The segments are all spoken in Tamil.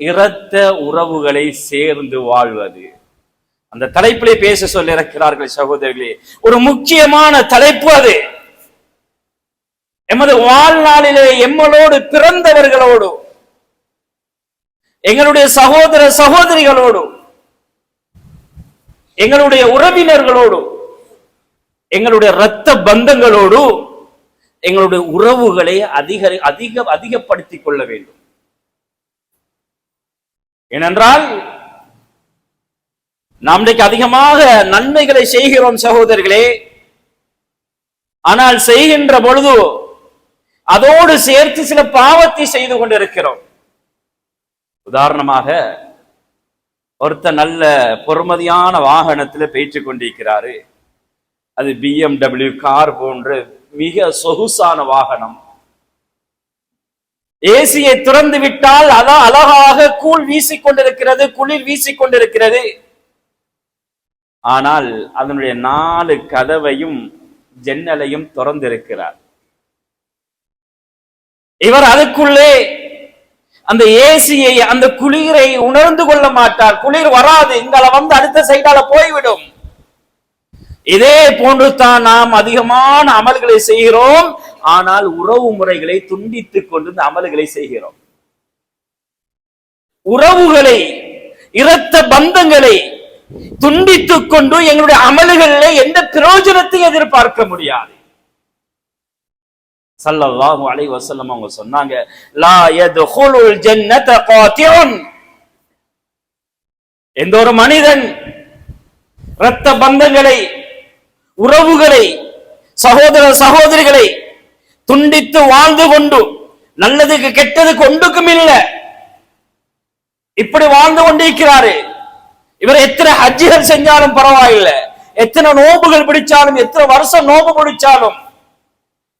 இரத்த உறவுகளை சேர்ந்து வாழ்வது. அந்த தலைப்பிலே பேச சொல்லிருக்கிறார்கள் சகோதரர்களே ஒரு முக்கியமான தலைப்பு அது. எமது வாழ்நாளிலே எம்மளோடு பிறந்தவர்களோடு எங்களுடைய சகோதர சகோதரிகளோடு எங்களுடைய உறவினர்களோடு எங்களுடைய இரத்த பந்தங்களோடு எங்களுடைய உறவுகளை அதிக அதிக அதிகப்படுத்திக் கொள்ள வேண்டும். ஏனென்றால் நாம் இன்றைக்கு அதிகமாக நன்மைகளை செய்கிறோம் சகோதரர்களே. ஆனால் செய்கின்ற பொழுது அதோடு சேர்த்து சில பாவத்தை செய்து கொண்டிருக்கிறோம். உதாரணமாக ஒருத்த நல்ல பொறுமதியான வாகனத்துல பேச்சு கொண்டிருக்கிறாரு. அது பிஎம்டபிள்யூ கார் போன்ற மிக சொகுசான வாகனம். ஏசியை திறந்து விட்டால் அதான் அழகாக கூழ் வீசிக்கொண்டிருக்கிறது குளிர் வீசிக்கொண்டிருக்கிறது. ஆனால் அதனுடைய நாலு கதவையும் ஜன்னலையும் திறந்திருக்கிறார். இவர் அதுக்குள்ளே அந்த ஏசியை அந்த குளிரை உணர்ந்து கொள்ள மாட்டார். குளிர் வராது இங்கால வந்து அடுத்த சைடால போய்விடும். இதே போன்று தான் நாம் அதிகமான அமல்களை செய்கிறோம். ஆனால் உறவு முறைகளை துண்டித்துக் கொண்டு இந்த அமல்களை செய்கிறோம். உறவுகளை இரத்த பந்தங்களை துண்டித்துக் கொண்டு எங்களுடைய அமல்களில் எந்த பிரயோஜனத்தையும் எதிர்பார்க்க முடியாது. சல்லல்லாஹு அலைஹி வஸல்லம் அவங்க சொன்னாங்க லா யதுகுலுல் ஜன்னத காத்தியுன் எந்த ஒரு மனிதன் இரத்த பந்தங்களை உறவுகளை சகோதர சகோதரிகளை துண்டித்து வாழ்ந்து கொண்டு நல்லதுக்கு கெட்டதுக்கு ஒன்றுக்கும் இல்ல. இப்படி வாழ்ந்து கொண்டிருக்கிறாரு. இவர் எத்தனை ஹஜ்ஜிகள் செஞ்சாலும் பரவாயில்லை. எத்தனை நோம்புகள் பிடிச்சாலும் எத்தனை வருஷம் நோம்பு பிடிச்சாலும்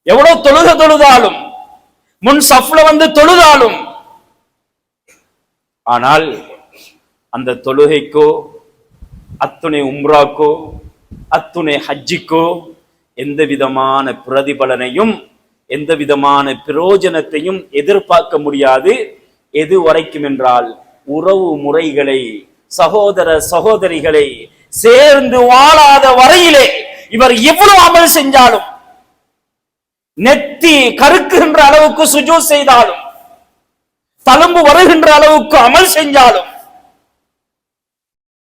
எவ்வளவு தொழுக தொழுதாலும் முன் சஃப்ல வந்து தொழுதாலும் ஆனால் அந்த தொழுகைக்கோ அத்துணை உம்ராக்கோ அத்துணை ஹஜ்ஜிக்கோ எந்த விதமான பிரதிபலனையும் எந்த விதமான பிரயோஜனத்தையும் எதிர்பார்க்க முடியாது. எது வரைக்கும் என்றால் உறவு முறைகளை சகோதர சகோதரிகளை சேர்ந்து வாழாத வரையிலே இவர் எவ்வளவு அமல் செஞ்சாலும் நெத்தி கருக்குகின்ற அளவுக்கு சுஜூ செய்தாலும் தழும்பு வருகின்ற அளவுக்கு அமல் செஞ்சாலும்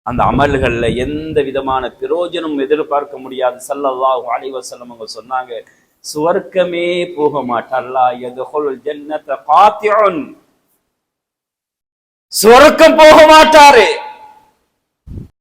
அந்த அமல்கள்ல எந்த விதமான பிரயோஜனம் எதிர்பார்க்க முடியாது. சல்லல்லாஹு அலைவசல்லம் அவங்க சொன்னாங்க சுவர்க்கமே போக மாட்டார் சுவர்க்கம் போக மாட்டாரு